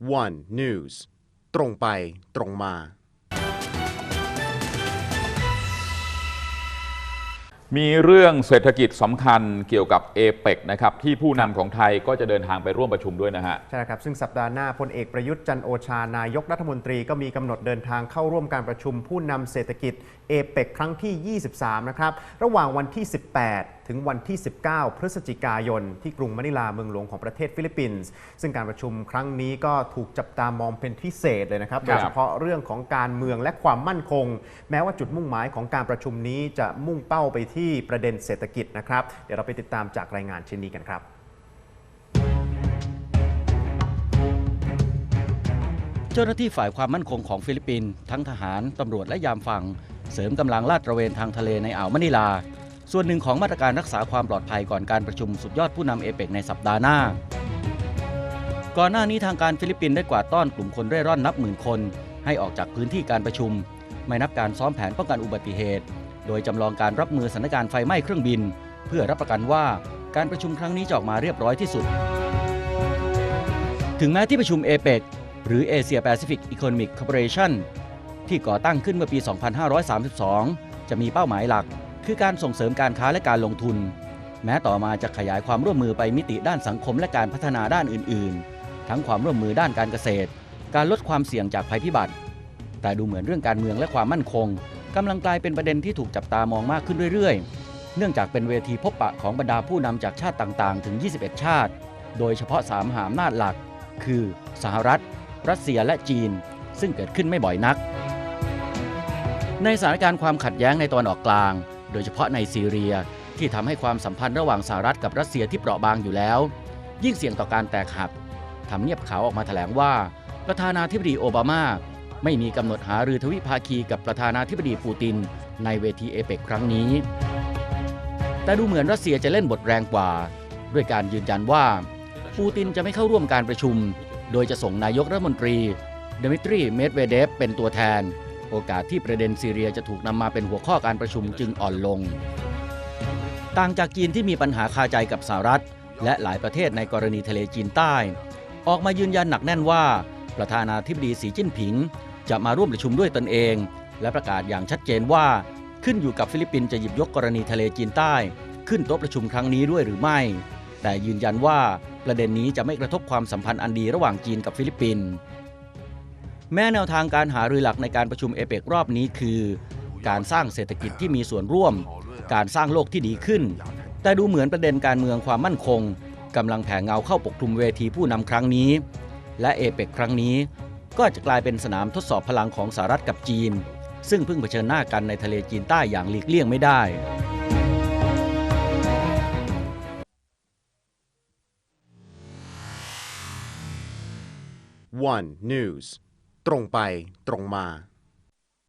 One News ตรงไปตรงมา มีเรื่องเศรษฐกิจสำคัญเกี่ยวกับเอเปกนะครับ ที่ผู้นำของไทยก็จะเดินทางไปร่วมประชุมด้วยนะฮะ ใช่ครับ ซึ่งสัปดาห์หน้าพลเอกประยุทธ์จันทร์โอชานายกรัฐมนตรีก็มีกำหนดเดินทางเข้าร่วมการประชุมผู้นำเศรษฐกิจเอเปกครั้งที่ 23 นะครับ ระหว่างวันที่ 18 ถึงวันที่ 19 พฤศจิกายน ที่กรุงมะนิลาเมืองหลวงของประเทศฟิลิปปินส์ซึ่งการประชุมครั้งนี้ก็ถูกจับตามองเป็นพิเศษเลยนะครับโดยเฉพาะเรื่องของการเมืองและความมั่นคง แม้ว่าจุดมุ่งหมายของการประชุมนี้จะมุ่งเป้าไปที่ประเด็นเศรษฐกิจนะครับเดี๋ยวเราไปติดตามจากรายงานชิ้นนี้กันครับเจ้าหน้าที่ฝ่ายความมั่นคงของฟิลิปปินส์ทั้งทหาร ตำรวจและยามฝั่ง เสริมกำลังลาดตระเวนทางทะเลในอ่าวมะนิลา ส่วนหนึ่งของมาตรการรักษาความปลอดภัยก่อนการประชุมสุดยอดผู้นำเอเปกในสัปดาห์หน้า ก่อนหน้านี้ทางการฟิลิปปินส์ได้กวาดต้อนกลุ่มคนเร่ร่อนนับหมื่นคน ให้ออกจากพื้นที่การประชุม ไม่นับการซ้อมแผนป้องกันอุบัติเหตุ โดยจำลองการรับมือสถานการณ์ไฟไหม้เครื่องบิน เพื่อรับประกันว่าการประชุมครั้งนี้จะออกมาเรียบร้อยที่สุด ถึงแม้ที่ประชุมเอเปกหรือ Asia Pacific Economic Cooperation ที่ก่อตั้งขึ้นเมื่อปี 2532 จะมีเป้าหมายหลัก คือการส่งเสริมการค้าและการลงทุน แม้ต่อมาจะขยายความร่วมมือไปมิติด้านสังคมและการพัฒนาด้านอื่น ๆ ทั้งความร่วมมือด้านการเกษตร การลดความเสี่ยงจากภัยพิบัติ แต่ดูเหมือนเรื่องการเมืองและความมั่นคงกำลังกลายเป็นประเด็นที่ถูกจับตามองมากขึ้นเรื่อย ๆ เนื่องจากเป็นเวทีพบปะของบรรดาผู้นำจากชาติต่าง ๆ ถึง 21 ชาติ โดยเฉพาะสามมหาอำนาจหลัก คือสหรัฐ รัสเซียและจีน ซึ่งเกิดขึ้นไม่บ่อยนัก ในสถานการณ์ความขัดแย้งในตะวันออกกลาง โดยเฉพาะในซีเรียที่ทำให้ความสัมพันธ์ระหว่างสหรัฐกับรัสเซียที่เปราะบางอยู่แล้ว ยิ่งเสี่ยงต่อการแตกหักทำเนียบขาวออกมาแถลงว่า ประธานาธิบดีโอบามา ไม่มีกำหนดหารือทวิภาคีกับประธานาธิบดีปูติน ในเวทีเอเปกครั้งนี้ แต่ดูเหมือนรัสเซียจะเล่นบทแรงกว่า ด้วยการยืนยันว่า ปูตินจะไม่เข้าร่วมการประชุม โดยจะส่งนายกรัฐมนตรีเดมิตรี เมดเวเดฟเป็นตัวแทน โอกาสที่ประเด็นซีเรียจะถูกนำมาเป็นหัวข้อการประชุมจึงอ่อนลง ต่างจากจีนที่มีปัญหาคาใจกับสหรัฐ และหลายประเทศในกรณีทะเลจีนใต้ ออกมายืนยันหนักแน่นว่า ประธานาธิบดีสีจิ้นผิง จะมาร่วมประชุมด้วยตนเอง และประกาศอย่างชัดเจนว่า ขึ้นอยู่กับฟิลิปปินส์จะหยิบยกกรณีทะเลจีนใต้ ขึ้นโต๊ะประชุมครั้งนี้ด้วยหรือไม่ แต่ยืนยันว่าประเด็นนี้จะไม่กระทบความสัมพันธ์อันดีระหว่างจีนกับฟิลิปปินส์ แม้แนวทางการหารือหลักในการประชุมเอเปกรอบนี้คือ การสร้างเศรษฐกิจที่มีส่วนร่วม การสร้างโลกที่ดีขึ้น แต่ดูเหมือนประเด็นการเมืองความมั่นคงกำลังแผ่เงาเข้าปกคลุมเวทีผู้นำครั้งนี้ และเอเปกครั้งนี้ ก็จะกลายเป็นสนามทดสอบพลังของสหรัฐกับจีน ซึ่งเพิ่งเผชิญหน้ากันในทะเลจีนใต้อย่างหลีกเลี่ยงไม่ได้ One News ตรงไปตรงมา